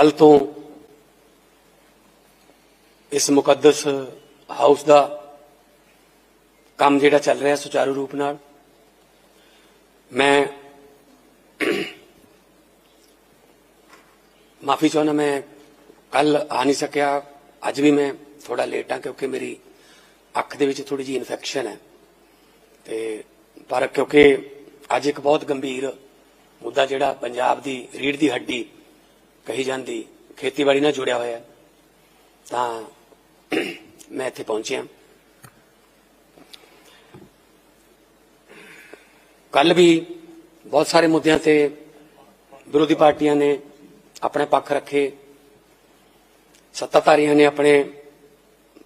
ਕੱਲ ਤੋਂ ਇਸ ਮੁਕੱਦਸ ਹਾਊਸ ਦਾ ਕੰਮ ਜਿਹੜਾ ਚੱਲ ਰਿਹਾ ਸੁਚਾਰੂ ਰੂਪ ਨਾਲ, ਮੈਂ ਮਾਫੀ ਚਾਹੁੰਦਾ ਮੈਂ ਕੱਲ ਆ ਨਹੀਂ ਸਕਿਆ, ਅੱਜ ਵੀ ਮੈਂ ਥੋੜਾ ਲੇਟ ਆ ਕਿਉਂਕਿ ਮੇਰੀ ਅੱਖ ਦੇ ਵਿੱਚ ਥੋੜੀ ਜਿਹੀ ਇਨਫੈਕਸ਼ਨ ਹੈ। ਤੇ ਪਰ ਕਿਉਂਕਿ ਅੱਜ ਇੱਕ ਬਹੁਤ ਗੰਭੀਰ ਮੁੱਦਾ ਜਿਹੜਾ ਪੰਜਾਬ ਦੀ ਰੀੜ ਦੀ ਹੱਡੀ ਕਹੀ ਜਾਂਦੀ, ਖੇਤੀਬਾੜੀ ਨਾਲ ਜੁੜਿਆ ਹੋਇਆ ਤਾਂ ਮੈਂ ਇੱਥੇ ਪਹੁੰਚਿਆ। ਕੱਲ ਵੀ ਬਹੁਤ ਸਾਰੇ ਮੁੱਦਿਆਂ ਤੇ ਵਿਰੋਧੀ ਪਾਰਟੀਆਂ ਨੇ ਆਪਣੇ ਪੱਖ ਰੱਖੇ। ਸੱਤਾਧਾਰੀਆਂ ਨੇ ਆਪਣੇ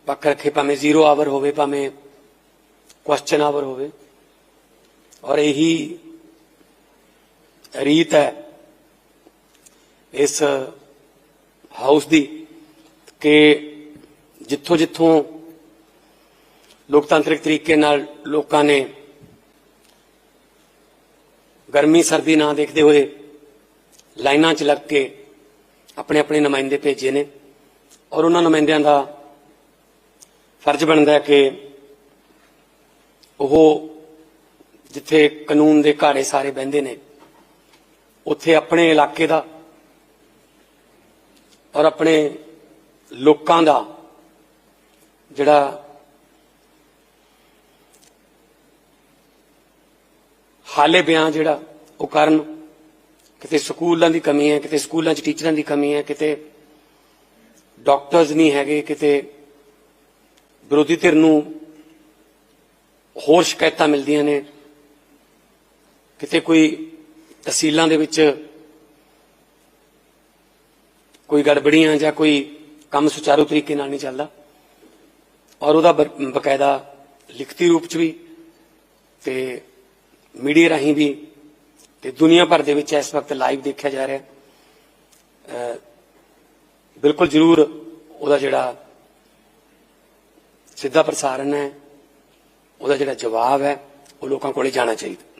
ਪੱਖ ਰੱਖੇ, ਭਾਵੇਂ ਜ਼ੀਰੋ ਆਵਰ ਹੋਵੇ, ਭਾਵੇਂ ਕੁਐਸਚਨ ਆਵਰ ਹੋਵੇ। ਔਰ ਇਹੀ ਰੀਤ ਹੈ ਇਸ ਹਾਊਸ ਦੀ ਕਿ ਜਿੱਥੋਂ ਜਿੱਥੋਂ ਲੋਕਤਾਂਤਰਿਕ ਤਰੀਕੇ ਨਾਲ ਲੋਕਾਂ ਨੇ ਗਰਮੀ, ਸਰਦੀ ਨਾ ਦੇਖਦੇ ਹੋਏ ਲਾਈਨਾਂ 'ਚ ਲੱਗ ਕੇ ਆਪਣੇ ਆਪਣੇ ਨੁਮਾਇੰਦੇ ਭੇਜੇ ਨੇ ਔਰ ਉਹਨਾਂ ਨੁਮਾਇੰਦਿਆਂ ਦਾ ਫਰਜ਼ ਬਣਦਾ ਹੈ ਕਿ ਉਹ ਜਿੱਥੇ ਕਾਨੂੰਨ ਦੇ ਘਾੜੇ ਸਾਰੇ ਬਹਿੰਦੇ ਨੇ, ਉੱਥੇ ਆਪਣੇ ਇਲਾਕੇ ਦਾ ਔਰ ਆਪਣੇ ਲੋਕਾਂ ਦਾ ਜਿਹੜਾ ਹਾਲੇ ਬਿਆਨ ਜਿਹੜਾ ਉਹ ਕਰਨ, ਕਿਤੇ ਸਕੂਲਾਂ ਦੀ ਕਮੀ ਹੈ, ਕਿਤੇ ਸਕੂਲਾਂ 'ਚ ਟੀਚਰਾਂ ਦੀ ਕਮੀ ਹੈ, ਕਿਤੇ ਡਾਕਟਰਸ ਨਹੀਂ ਹੈਗੇ, ਕਿਤੇ ਵਿਰੋਧੀ ਧਿਰ ਨੂੰ ਹੋਰ ਸ਼ਿਕਾਇਤਾਂ ਮਿਲਦੀਆਂ ਨੇ, ਕਿਤੇ ਕੋਈ ਤਹਿਸੀਲਾਂ ਦੇ ਵਿੱਚ ਕੋਈ ਗੜਬੜੀਆਂ ਜਾਂ ਕੋਈ ਕੰਮ ਸੁਚਾਰੂ ਤਰੀਕੇ ਨਾਲ ਨਹੀਂ ਚੱਲਦਾ। ਔਰ ਉਹਦਾ ਬ- ਬਕਾਇਦਾ ਲਿਖਤੀ ਰੂਪ ਚ ਵੀ ਤੇ ਮੀਡੀਆ ਰਾਹੀਂ ਵੀ ਤੇ ਦੁਨੀਆ ਭਰ ਦੇ ਵਿੱਚ ਇਸ ਵਕਤ ਲਾਈਵ ਦੇਖਿਆ ਜਾ ਰਿਹਾ। ਬਿਲਕੁਲ ਜ਼ਰੂਰ ਉਹਦਾ ਜਿਹੜਾ ਸਿੱਧਾ ਪ੍ਰਸਾਰਣ ਹੈ, ਉਹਦਾ ਜਿਹੜਾ ਜਵਾਬ ਹੈ, ਉਹ ਲੋਕਾਂ ਕੋਲੇ ਜਾਣਾ ਚਾਹੀਦਾ।